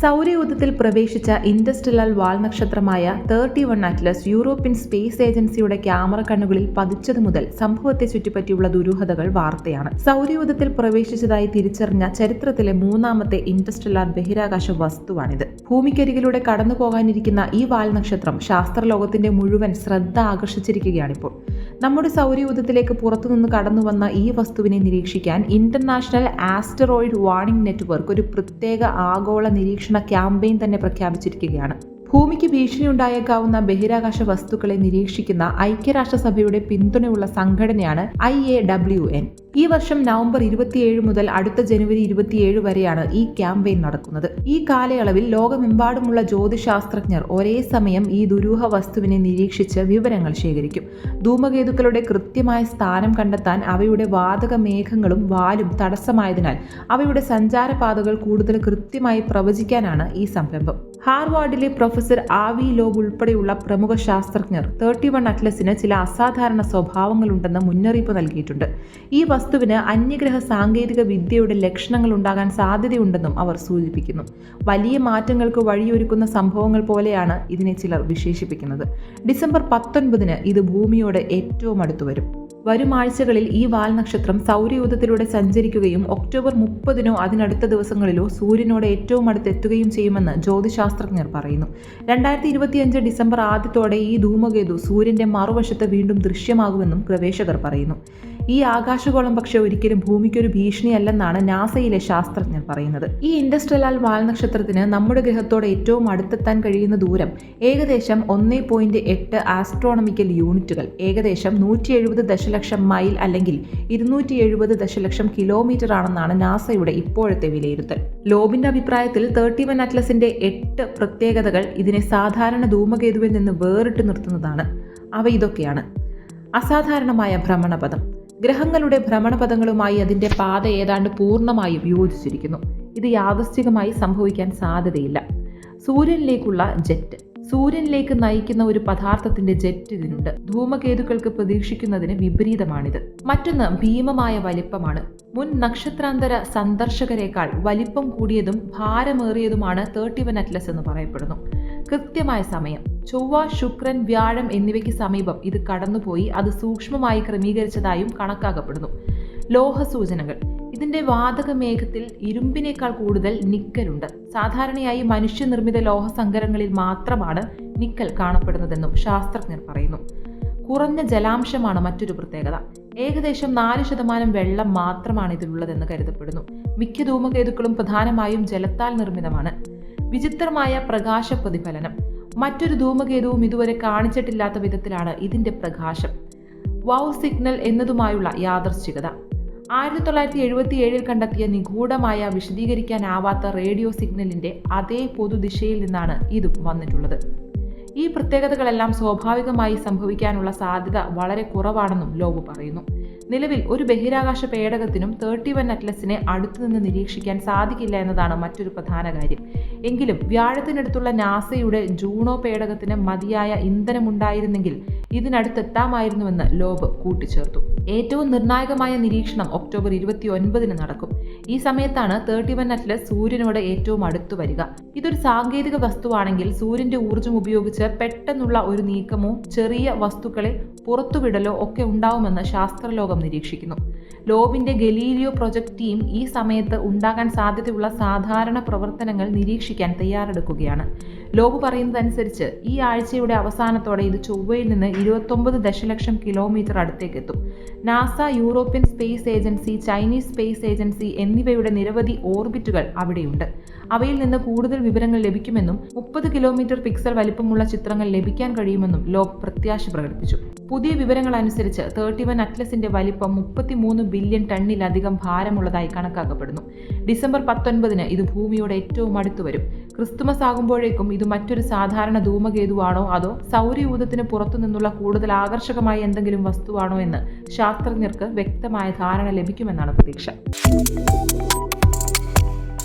സൗരയൂഥത്തിൽ പ്രവേശിച്ച ഇൻഡസ്ട്രിയൽ വാൽ നക്ഷത്രമായ thirty one Atlas European space ഏജൻസിയുടെ ക്യാമറ കണ്ണുകളിൽ പതിച്ചതു മുതൽ സംഭവത്തെ ചുറ്റിപ്പറ്റിയുള്ള ദുരൂഹതകൾ വാർത്തയാണ്. സൗരയൂഥത്തിൽ പ്രവേശിച്ചതായി തിരിച്ചറിഞ്ഞ ചരിത്രത്തിലെ മൂന്നാമത്തെ ഇൻഡസ്ട്രിയൽ ബഹിരാകാശ വസ്തുവാണിത്. ഭൂമിക്കരികിലൂടെ കടന്നു പോകാനിരിക്കുന്ന ഈ വാൽ നക്ഷത്രം ശാസ്ത്രലോകത്തിന്റെ മുഴുവൻ ശ്രദ്ധ ആകർഷിച്ചിരിക്കുകയാണിപ്പോൾ. നമ്മുടെ സൗരയൂഥത്തിലേക്ക് പുറത്തുനിന്ന് കടന്നു വന്ന ഈ വസ്തുവിനെ നിരീക്ഷിക്കാൻ ഇന്റർനാഷണൽ ആസ്റ്ററോയിഡ് വാർണിംഗ് നെറ്റ്വർക്ക് ഒരു പ്രത്യേക ആഗോള നിരീക്ഷണ ക്യാമ്പയിൻ തന്നെ പ്രഖ്യാപിച്ചിരിക്കുകയാണ്. ഭൂമിക്ക് ഭീഷണിയുണ്ടായേക്കാവുന്ന ബഹിരാകാശ വസ്തുക്കളെ നിരീക്ഷിക്കുന്ന ഐക്യരാഷ്ട്രസഭയുടെ പിന്തുണയുള്ള സംഘടനയാണ് ഐ എ ഡബ്ല്യു എൻ. ഈ വർഷം നവംബർ ഇരുപത്തിയേഴ് മുതൽ അടുത്ത ജനുവരി ഇരുപത്തിയേഴ് വരെയാണ് ഈ ക്യാമ്പയിൻ നടക്കുന്നത്. ഈ കാലയളവിൽ ലോകമെമ്പാടുമുള്ള ജ്യോതിശാസ്ത്രജ്ഞർ ഒരേ സമയം ഈ ദുരൂഹ വസ്തുവിനെ നിരീക്ഷിച്ച് വിവരങ്ങൾ ശേഖരിക്കും. ധൂമകേതുക്കളുടെ കൃത്യമായ സ്ഥാനം കണ്ടെത്താൻ അവയുടെ വാതക മേഘങ്ങളും വാലും തടസ്സമായതിനാൽ അവയുടെ സഞ്ചാരപാതകൾ കൂടുതൽ കൃത്യമായി പ്രവചിക്കാനാണ് ഈ സംരംഭം. ഹാർവാർഡിലെ പ്രൊഫസർ ആവി ലോബ് ഉൾപ്പെടെയുള്ള പ്രമുഖ ശാസ്ത്രജ്ഞർ തേർട്ടി വൺ അറ്റ്ലസിന് ചില അസാധാരണ സ്വഭാവങ്ങളുണ്ടെന്ന് മുന്നറിയിപ്പ് നൽകിയിട്ടുണ്ട്. ഈ വസ്തുവിന് അന്യഗ്രഹ സാങ്കേതിക വിദ്യയുടെ ലക്ഷണങ്ങൾ ഉണ്ടാകാൻ സാധ്യതയുണ്ടെന്നും അവർ സൂചിപ്പിക്കുന്നു. വലിയ മാറ്റങ്ങൾക്ക് വഴിയൊരുക്കുന്ന സംഭവങ്ങൾ പോലെയാണ് ഇതിനെ ചിലർ വിശേഷിപ്പിക്കുന്നത്. ഡിസംബർ പത്തൊൻപതിന് ഇത് ഭൂമിയോട് ഏറ്റവും അടുത്തു വരും വരും ആഴ്ചകളിൽ ഈ വാൽ നക്ഷത്രം സൗരയൂഥത്തിലൂടെ സഞ്ചരിക്കുകയും ഒക്ടോബർ മുപ്പതിനോ അതിനടുത്ത ദിവസങ്ങളിലോ സൂര്യനോട് ഏറ്റവും അടുത്തെത്തുകയും ചെയ്യുമെന്ന് ജ്യോതിശാസ്ത്രജ്ഞർ പറയുന്നു. രണ്ടായിരത്തി ഇരുപത്തിയഞ്ച് ഡിസംബർ ആദ്യത്തോടെ ഈ ധൂമകേതു സൂര്യന്റെ മറുവശത്ത് വീണ്ടും ദൃശ്യമാകുമെന്നും ഗവേഷകർ പറയുന്നു. ഈ ആകാശഗോളം പക്ഷേ ഒരിക്കലും ഭൂമിക്കൊരു ഭീഷണിയല്ലെന്നാണ് നാസയിലെ ശാസ്ത്രജ്ഞർ പറയുന്നത്. ഈ ഇൻഡസ്ട്രിയൽ വാൽ നക്ഷത്രത്തിന് നമ്മുടെ ഗ്രഹത്തോട് ഏറ്റവും അടുത്തെത്താൻ കഴിയുന്ന ദൂരം ഏകദേശം ഒന്നേ പോയിന്റ് എട്ട് ആസ്ട്രോണമിക്കൽ യൂണിറ്റുകൾ. ഏകദേശം നൂറ്റി എഴുപത് ദശലക്ഷം മൈൽ അല്ലെങ്കിൽ ഇരുന്നൂറ്റി എഴുപത് ദശലക്ഷം കിലോമീറ്റർ ആണെന്നാണ് നാസയുടെ ഇപ്പോഴത്തെ വിലയിരുത്തൽ. ലോബിന്റെ അഭിപ്രായത്തിൽ തേർട്ടി വൺ അറ്റ്ലസിന്റെ എട്ട് പ്രത്യേകതകൾ ഇതിനെ സാധാരണ ധൂമകേതുവിൽ നിന്ന് വേറിട്ട് നിർത്തുന്നതാണ്. അവ ഇതൊക്കെയാണ്. അസാധാരണമായ ഭ്രമണപഥം. ഗ്രഹങ്ങളുടെ ഭ്രമണപഥങ്ങളുമായി അതിന്റെ പാത ഏതാണ്ട് പൂർണമായും യോജിച്ചിരിക്കുന്നു ഇത് യാദൃശ്ചികമായി സംഭവിക്കാൻ സാധ്യതയില്ല. സൂര്യനിലേക്കുള്ള ജെറ്റ്. സൂര്യനിലേക്ക് നയിക്കുന്ന ഒരു പദാർത്ഥത്തിന്റെ ജെറ്റ് ഇതിനുണ്ട്. ധൂമകേതുക്കൾക്ക് പ്രതീക്ഷിക്കുന്നതിന് വിപരീതമാണിത്. മറ്റൊന്ന് ഭീമമായ വലിപ്പമാണ്. മുൻ നക്ഷത്രാന്തര സന്ദർശകരെക്കാൾ വലിപ്പം കൂടിയതും ഭാരമേറിയതുമാണ് തേർട്ടി വൺ അറ്റ്ലസ് എന്ന് പറയപ്പെടുന്നു. കൃത്യമായ സമയം. ചൊവ്വ ശുക്രൻ വ്യാഴം എന്നിവയ്ക്ക് സമീപം ഇത് കടന്നുപോയി. അത് സൂക്ഷ്മമായി ക്രമീകരിച്ചതായും കണക്കാക്കപ്പെടുന്നു. ലോഹ സൂചനകൾ ഇതിന്റെ വാതക മേഘത്തിൽ ഇരുമ്പിനേക്കാൾ കൂടുതൽ നിക്കലുണ്ട് സാധാരണയായി മനുഷ്യനിർമ്മിത ലോഹസങ്കരങ്ങളിൽ മാത്രമാണ് നിക്കൽ കാണപ്പെടുന്നതെന്നും ശാസ്ത്രജ്ഞർ പറയുന്നു. കുറഞ്ഞ ജലാംശമാണ് മറ്റൊരു പ്രത്യേകത. ഏകദേശം നാല് ശതമാനം വെള്ളം മാത്രമാണ് ഇതിലുള്ളതെന്ന് കരുതപ്പെടുന്നു. മിക്ക ധൂമകേതുക്കളും പ്രധാനമായും ജലത്താൽ നിർമ്മിതമാണ്. വിചിത്രമായ പ്രകാശ പ്രതിഫലനം മറ്റൊരു ധൂമകേതുവും ഇതുവരെ കാണിച്ചിട്ടില്ലാത്ത വിധത്തിലാണ് ഇതിന്റെ പ്രകാശം. വൗ സിഗ്നൽ എന്നതുമായുള്ള യാദർശ്ചികത ആയിരത്തി തൊള്ളായിരത്തി എഴുപത്തി ഏഴിൽ കണ്ടെത്തിയ നിഗൂഢമായ വിശദീകരിക്കാനാവാത്ത റേഡിയോ സിഗ്നലിന്റെ അതേ പൊതുദിശയിൽ നിന്നാണ് ഇതും വന്നിട്ടുള്ളത്. ഈ പ്രത്യേകതകളെല്ലാം സ്വാഭാവികമായി സംഭവിക്കാനുള്ള സാധ്യത വളരെ കുറവാണെന്നും ലോബ് പറയുന്നു. നിലവിൽ ഒരു ബഹിരാകാശ പേടകത്തിനും തേർട്ടി വൺ അറ്റ്ലസിനെ അടുത്തുനിന്ന് നിരീക്ഷിക്കാൻ സാധിക്കില്ല എന്നതാണ് മറ്റൊരു പ്രധാന കാര്യം. എങ്കിലും വ്യാഴത്തിനടുത്തുള്ള നാസയുടെ ജൂണോ പേടകത്തിന് മതിയായ ഇന്ധനമുണ്ടായിരുന്നെങ്കിൽ ഇതിനടുത്തെത്താമായിരുന്നുവെന്ന് ലോബ് കൂട്ടിച്ചേർത്തു. ഏറ്റവും നിർണായകമായ നിരീക്ഷണം ഒക്ടോബർ ഇരുപത്തി ഒൻപതിന് നടക്കും. ഈ സമയത്താണ് തേർട്ടി വൺ അറ്റ്ലസ് സൂര്യനോട് ഏറ്റവും അടുത്തു വരിക. ഇതൊരു സാങ്കേതിക വസ്തുവാണെങ്കിൽ സൂര്യന്റെ ഊർജം ഉപയോഗിച്ച് പെട്ടെന്നുള്ള ഒരു നീക്കമോ ചെറിയ വസ്തുക്കളെ പുറത്തുവിടലോ ഒക്കെ ഉണ്ടാവുമെന്ന് ശാസ്ത്രലോകം നിരീക്ഷിക്കുന്നു. ലോബിന്റെ ഗലീലിയോ പ്രൊജക്ട് ടീം ഈ സമയത്ത് ഉണ്ടാകാൻ സാധ്യതയുള്ള സാധാരണ പ്രവർത്തനങ്ങൾ നിരീക്ഷിക്കാൻ തയ്യാറെടുക്കുകയാണ്. ലോബ് പറയുന്നതനുസരിച്ച് ഈ ആഴ്ചയുടെ അവസാനത്തോടെ ഇത് ചൊവ്വയിൽ നിന്ന് ഇരുപത്തൊമ്പത് ദശലക്ഷം കിലോമീറ്റർ അടുത്തേക്ക് എത്തും NASA European space agency Chinese space agency എന്നിവയുടെ നിരവധി ഓർബിറ്റുകൾ അവിടെയുണ്ട്. അവയിൽ നിന്ന് കൂടുതൽ വിവരങ്ങൾ ലഭിക്കുമെന്നും മുപ്പത് കിലോമീറ്റർ പിക്സൽ വലിപ്പമുള്ള ചിത്രങ്ങൾ ലഭിക്കാൻ കഴിയുമെന്നും ലോബ് പ്രത്യാശ പ്രകടിപ്പിച്ചു. പുതിയ വിവരങ്ങൾ അനുസരിച്ച് തേർട്ടി വൺ അറ്റ്ലസിന്റെ വലിപ്പം മുപ്പത്തിമൂന്ന് ബില്യൺ ടണ്ണിലധികം ഭാരമുള്ളതായി കണക്കാക്കപ്പെടുന്നു. ഡിസംബർ പത്തൊൻപതിന് ഇത് ഭൂമിയോട് ഏറ്റവും അടുത്തു വരും. ക്രിസ്തുമസ് ആകുമ്പോഴേക്കും ഇത് മറ്റൊരു സാധാരണ ധൂമകേതുവാണോ അതോ സൗരയൂഥത്തിന് പുറത്തു നിന്നുള്ള കൂടുതൽ ആകർഷകമായ എന്തെങ്കിലും വസ്തുവാണോ എന്ന് ശാസ്ത്രജ്ഞർക്ക് വ്യക്തമായ ധാരണ ലഭിക്കുമെന്നാണ് പ്രതീക്ഷ.